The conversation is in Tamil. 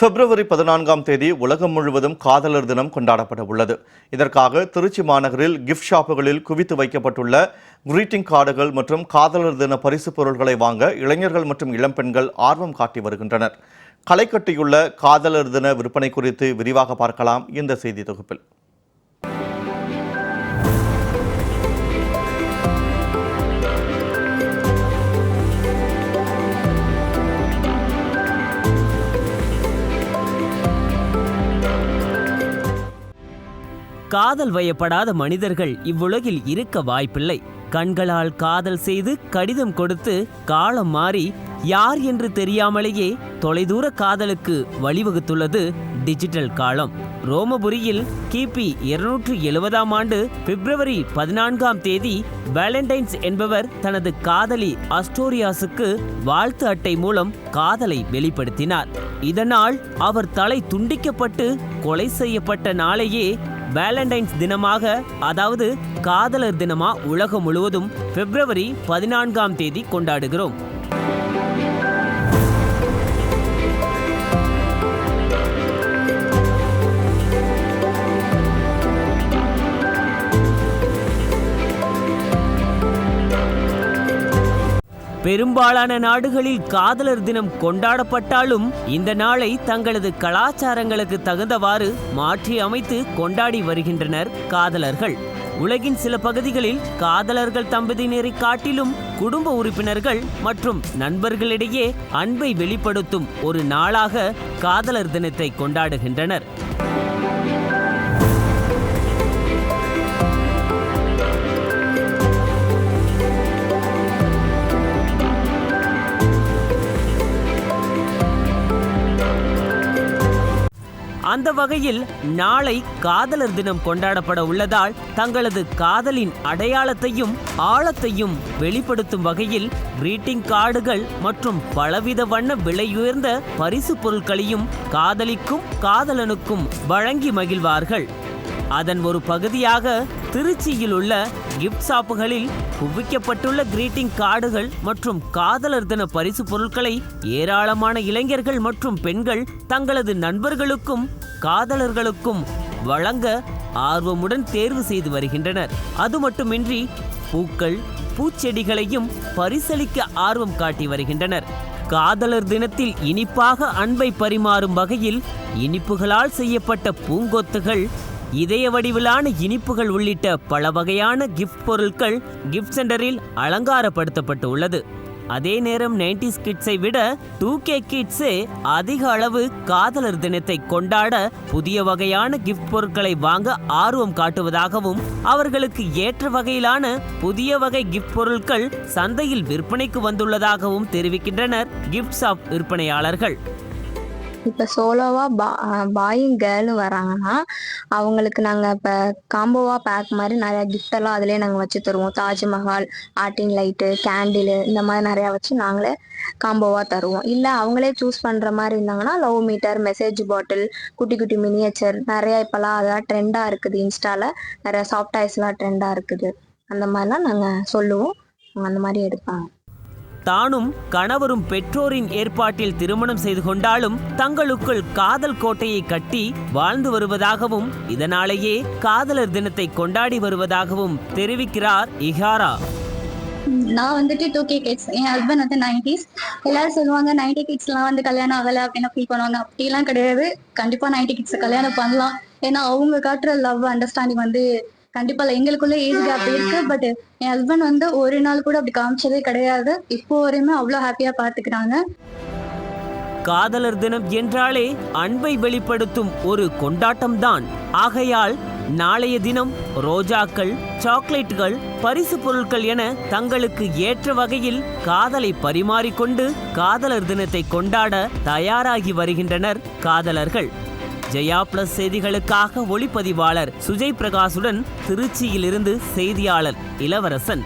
பிப்ரவரி பதினான்காம் தேதி உலகம் முழுவதும் காதலர் தினம் கொண்டாடப்பட உள்ளது. இதற்காக திருச்சி மாநகரில் கிஃப்ட் ஷாப்புகளில் குவித்து வைக்கப்பட்டுள்ள கிரீட்டிங் கார்டுகள் மற்றும் காதலர் தின பரிசு பொருட்களை வாங்க இளைஞர்கள் மற்றும் இளம்பெண்கள் ஆர்வம் காட்டி வருகின்றனர். களை கட்டியுள்ள காதலர் தின விற்பனை குறித்து விரிவாக பார்க்கலாம். இந்த செய்தி தொகுப்பில். காதல் வயப்படாத மனிதர்கள் இவ்வுலகில் இருக்க வாய்ப்பில்லை. கண்களால் காதல் செய்து கடிதம் கொடுத்து காலம் மாறி யார் என்று தெரியாமலேயே தொலைதூர காதலுக்கு வழிவகுத்துள்ளது டிஜிட்டல் காலம். ரோமபுரியில் கிபி இருநூற்று எழுபதாம் ஆண்டு பிப்ரவரி பதினான்காம் தேதி வேலண்டைன்ஸ் என்பவர் தனது காதலி அஸ்டோரியாஸுக்கு வாழ்த்து அட்டை மூலம் காதலை வெளிப்படுத்தினார். இதனால் அவர் தலை துண்டிக்கப்பட்டு கொலை செய்யப்பட்ட நாளையே வேலண்டைன்ஸ் தினமாக அதாவது காதலர் தினமா உலகம் முழுவதும் பிப்ரவரி பதினான்காம் தேதி கொண்டாடுகிறோம். பெரும்பாலான நாடுகளில் காதலர் தினம் கொண்டாடப்பட்டாலும் இந்த நாளை தங்களது கலாச்சாரங்களுக்கு தகுந்தவாறு மாற்றி அமைத்து கொண்டாடி வருகின்றனர் காதலர்கள். உலகின் சில பகுதிகளில் காதலர்கள் தம்பதியினரை காட்டிலும் குடும்ப உறுப்பினர்கள் மற்றும் நண்பர்களிடையே அன்பை வெளிப்படுத்தும் ஒரு நாளாக காதலர் தினத்தை கொண்டாடுகின்றனர். அந்த வகையில் நாளை காதலர் தினம் கொண்டாடப்பட உள்ளதால் தங்களது காதலின் அடையாளத்தையும் ஆழத்தையும் வெளிப்படுத்தும் வகையில் கிரீட்டிங் கார்டுகள் மற்றும் பலவித வண்ண விலையுயர்ந்த பரிசு பொருட்களையும் காதலிக்கும் காதலனுக்கும் வழங்கி மகிழ்வார்கள். அதன் ஒரு பகுதியாக திருச்சியில் உள்ள கிஃப்ட் ஷாப்புகளில் குவிக்கப்பட்டுள்ள கிரீட்டிங் கார்டுகள் மற்றும் காதலர் தின பரிசு பொருட்களை ஏராளமான இளைஞர்கள் மற்றும் பெண்கள் தங்களது நண்பர்களுக்கும் காதலர்களுக்கும் வழங்க ஆர்வமுடன் தேர்வு செய்து வருகின்றனர். அது மட்டுமின்றி பூக்கள் பூச்செடிகளையும் பரிசளிக்க ஆர்வம் காட்டி வருகின்றனர். காதலர் தினத்தில் இனிப்பாக அன்பை பரிமாறும் வகையில் இனிப்புகளால் செய்யப்பட்ட பூங்கொத்துகள் இதய வடிவிலான இனிப்புகள் உள்ளிட்ட பல வகையான கிஃப்ட் பொருட்கள் கிஃப்ட் சென்டரில் அலங்காரப்படுத்தப்பட்டு உள்ளது அதே நேரம் நைன்டிஸ் கிட்ஸை விட டூ கே கிட்ஸே அதிக அளவு காதலர் தினத்தை கொண்டாட புதிய வகையான கிஃப்ட் பொருட்களை வாங்க ஆர்வம் காட்டுவதாகவும் அவர்களுக்கு ஏற்ற வகையிலான புதிய வகை கிஃப்ட் பொருட்கள் சந்தையில் விற்பனைக்கு வந்துள்ளதாகவும் தெரிவிக்கின்றனர் கிஃப்ட் ஷாப் விற்பனையாளர்கள். இப்போ சோலோவா பா பாயும் கேர்ளும் வராங்கன்னா அவங்களுக்கு நாங்கள் இப்போ காம்போவா பேக் மாதிரி நிறையா gift எல்லாம் அதிலே நாங்கள் வச்சு தருவோம். தாஜ்மஹால் ஆர்டின் லைட்டு கேண்டிலு இந்த மாதிரி நிறையா வச்சு நாங்களே காம்போவா தருவோம். இல்லை அவங்களே சூஸ் பண்ணுற மாதிரி இருந்தாங்கன்னா லவ் மீட்டர் மெசேஜ் பாட்டில் குட்டி குட்டி மினியேச்சர் நிறையா இப்போல்லாம் அதெல்லாம் ட்ரெண்டாக இருக்குது. இன்ஸ்டாவில் நிறையா சாஃப்ட் டாய்ஸ்லாம் ட்ரெண்டாக இருக்குது. அந்த மாதிரிலாம் நாங்கள் சொல்லுவோம். அந்த மாதிரி எடுப்பாங்க. தானும் கணவரும் பெற்றோரின் ஏற்பாட்டில் திருமணம் செய்து கொண்டாலும் தங்களுக்குள் காதல் கோட்டையை கட்டி வாழ்ந்து வருவதாகவும் இதனாலேயே காதலர் தினத்தை கொண்டாடி வருவதாகவும் தெரிவிக்கிறார் இஹாரா. நான் வந்துட்டு டூ கே கிட்ஸ் என் ஹஸ்பண்ட் வந்து நைன்டிஸ் எல்லாரும் சொல்லுவாங்க நைன்டி கிட்ஸ்லாம் வந்து கல்யாணம் ஆகலை அப்படின்னு ஃபீல் பண்ணுவாங்க. அப்படிலாம் கிடையாது. கண்டிப்பா நைன்டி கிட்ஸ் கல்யாணம் பண்ணலாம். ஏன்னா அவங்க காட்டுற லவ் அண்டர்ஸ்டாண்டிங் வந்து கண்டிப்பா இல்லை. எங்களுக்குள்ள ஏஜ் கேப் இருக்கு. பட் என் ஹஸ்பண்ட் வந்து ஒரு நாள் கூட அப்படி காமிச்சதே கிடையாது. இப்போ வரையுமே அவ்வளோ ஹாப்பியா பாத்துக்கிறாங்க. காதலர் தினம் என்றாலே அன்பை வெளிப்படுத்தும் ஒரு கொண்டாட்டம்தான். ஆகையால் நாளைய தினம் ரோஜாக்கள் சாக்லேட்டுகள் பரிசு பொருட்கள் என தங்களுக்கு ஏற்ற வகையில் காதலை பரிமாறிக்கொண்டு காதலர் தினத்தை கொண்டாட தயாராகி வருகின்றனர் காதலர்கள். ஜெயா பிளஸ் செய்திகளுக்காக ஒளிப்பதிவாளர் சுஜய் பிரகாசுடன் திருச்சியிலிருந்து செய்தியாளர் இளவரசன்.